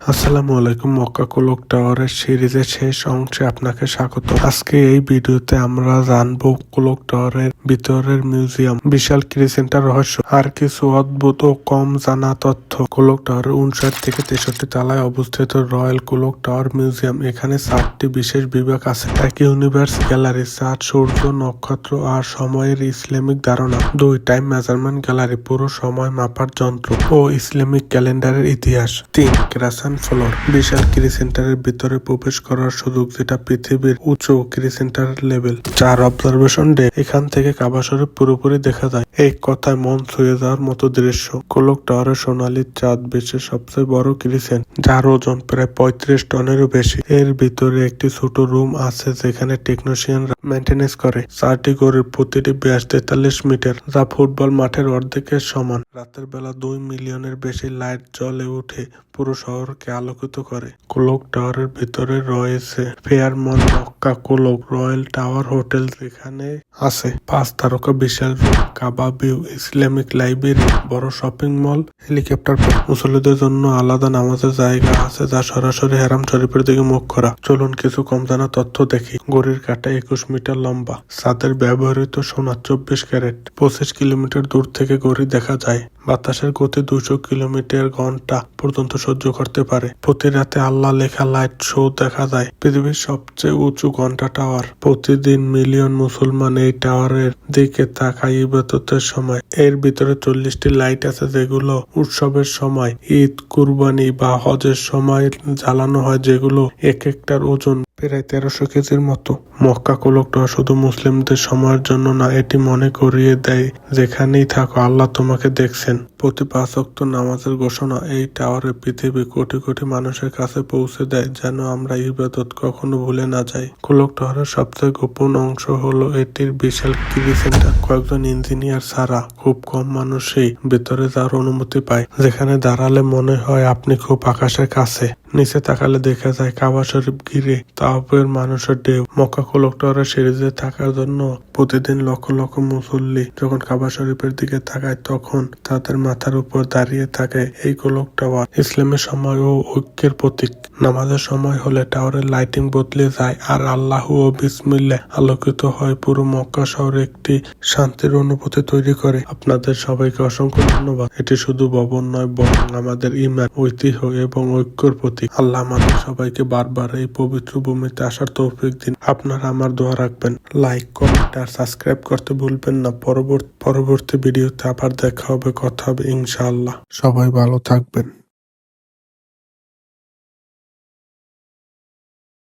আসসালামু আলাইকুম মক্কা কোলক টাওয়ারের সিরিজের শেষ অংশে আপনাকে স্বাগত। আজকে এই ভিডিওতে আমরা জানব কোলক টাওয়ারের ভিতরের মিউজিয়াম। বিশাল ক্রিসেন্টার রহস্য, আর কিছু অদ্ভুত ও কম জানা তথ্য। কোলক টাওয়ারের উনষাট থেকে তেষট্টি তালায় অবস্থিত রয়্যাল কোলক টাওয়ার মিউজিয়াম। এখানে চারটি বিশেষ বিভাগ আছে। এক ইউনিভার্স গ্যালারি চাঁদ সূর্য নক্ষত্র আর সময়ের ইসলামিক ধারণা। দুই টাইম মেজারমেন্ট গ্যালারি, পুরো সময় মাপার যন্ত্র ও ইসলামিক ক্যালেন্ডারের ইতিহাস। তিন ক্রাসান ফ্লোর। বিশাল ক্রি সেন্টারের ভিতরে প্রবেশ করার সুযোগ যেটা পৃথিবীর উচ্চ ক্রি সেন্টার লেভেল। চার অবজারভেশন ডে, এখান থেকে কাবা শরীফ পুরোপুরি দেখা যায়। এই কথায় মন ছুঁয়ে যাওয়ার মতো দৃশ্য। কোলক টাওয়ারের সোনালী চাঁদ বিশ্বের সবচেয়ে বড় ক্রিসেন্ট যার ওজন প্রায় পঁয়ত্রিশ টনেরও বেশি। এর ভিতরে একটি ছোট রুম আছে যেখানে টেকনিশিয়ানরা মেনটেনেন্স করে। চারটি গড়ের প্রতিটি ব্যাস তেতাল্লিশ মিটার, যা ফুটবল মাঠের অর্ধেকের সমান। রাতের বেলা দুই মিলিয়নের বেশি লাইট জ্বলে উঠে পুরো শহরকে আলোকিত করে। কোলক টাওয়ারের ভিতরে রয়েছে Fairmont Makkah clock royal tower hotel যেখানে আছে। পাঁচ তারকা বিশাল room Kaaba view Islamic library, বড় শপিং মল, হেলিকপ্টার পথ। মুসল্লিদের জন্য আলাদা নামাজের জায়গা আছে যা সরাসরি হেরাম শরীফের দিকে মুখ করা। চলুন কিছু কম জানা তথ্য দেখি। গড়ির কাটা একুশ মিটার লম্বা, ছাদের ব্যবহৃত সোনা চব্বিশ ক্যারেট, পঁচিশ কিলোমিটার দূর থেকে গড়ি দেখা যায়। বাতাসের গতি দুশো কিলোমিটার ঘণ্টা পর্যন্ত সহ্য করতে পারে। প্রতি রাতে আল্লাহ লেখা লাইট শো দেখা যায়। পৃথিবীর সবচেয়ে উঁচু ঘণ্টা টাওয়ার। প্রতিদিন মিলিয়ন মুসলমান এই টাওয়ারের দিকে তাকায় ইবাদতের সময়। এর ভিতরে চল্লিশটি লাইট আছে যেগুলো উৎসবের সময়, ঈদ, কুরবানি বা হজের সময় জ্বালানো হয়, যেগুলো এক একটার ওজন প্রায় তেরোশো কেজির মতো। মক্কা কোলকটা শুধু মুসলিমদের সময়ের জন্য না, এটি মনে করিয়ে দেয়, যেখানেই থাকো, আল্লাহ তোমাকে দেখছেন। প্রতি পাঁচ অক্ত নামাজের ঘোষণা এই টাওয়ারে পৃথিবী কোটি কোটি মানুষের কাছে পৌঁছে দেয়, যেন আমরা ইবাদত কখনো ভুলে না যাই। কোলক টাওয়ারের সবচেয়ে গোপন অংশ হলো এটির বিশাল কিরি সেন্টার। কয়েকজন ইঞ্জিনিয়ার ছাড়া খুব কম মানুষই ভেতরে যাওয়ার অনুমতি পায়, যেখানে দাঁড়ালে মনে হয় আপনি খুব আকাশের কাছে। নিচে তাকালে দেখা যায় কাবা শরীফ ঘিরে তাওপের মানুষের ঢেউ। মক্কা কোলক টাওয়ারের সিরিজে থাকার জন্য প্রতিদিন লক্ষ লক্ষ মুসল্লি যখন কাবা শরীফের দিকে তাকায়, তখন তাদের মাথার উপর দাঁড়িয়ে থাকে এই কোলক টাওয়ার ইসলামের সময় ও ঐক্যের প্রতীক। নামাজের সময় হলে টাওয়ারের লাইটিং বদলে যায় আর আল্লাহ ও বিসমিল্লা আলোকিত হয়। পুরো মক্কা শহরে একটি শান্তির অনুভূতি তৈরি করে। আপনাদের সবাইকে অসংখ্য ধন্যবাদ। এটি শুধু ভবন নয়, বরং আমাদের ইমান, ঐতিহ্য এবং ঐক্যর প্রতীক। আল্লাহ আমাদের সবাইকে বারবার এই পবিত্র ভূমিতে আসার তৌফিক দিন। আপনারা আমার দোয়া রাখবেন। লাইক কমেন্ট আর সাবস্ক্রাইব করতে ভুলবেন না। পরবর্তী পরবর্তী ভিডিওতে আবার দেখা হবে, কথা হবে ইনশাআল্লাহ। সবাই ভালো থাকবেন।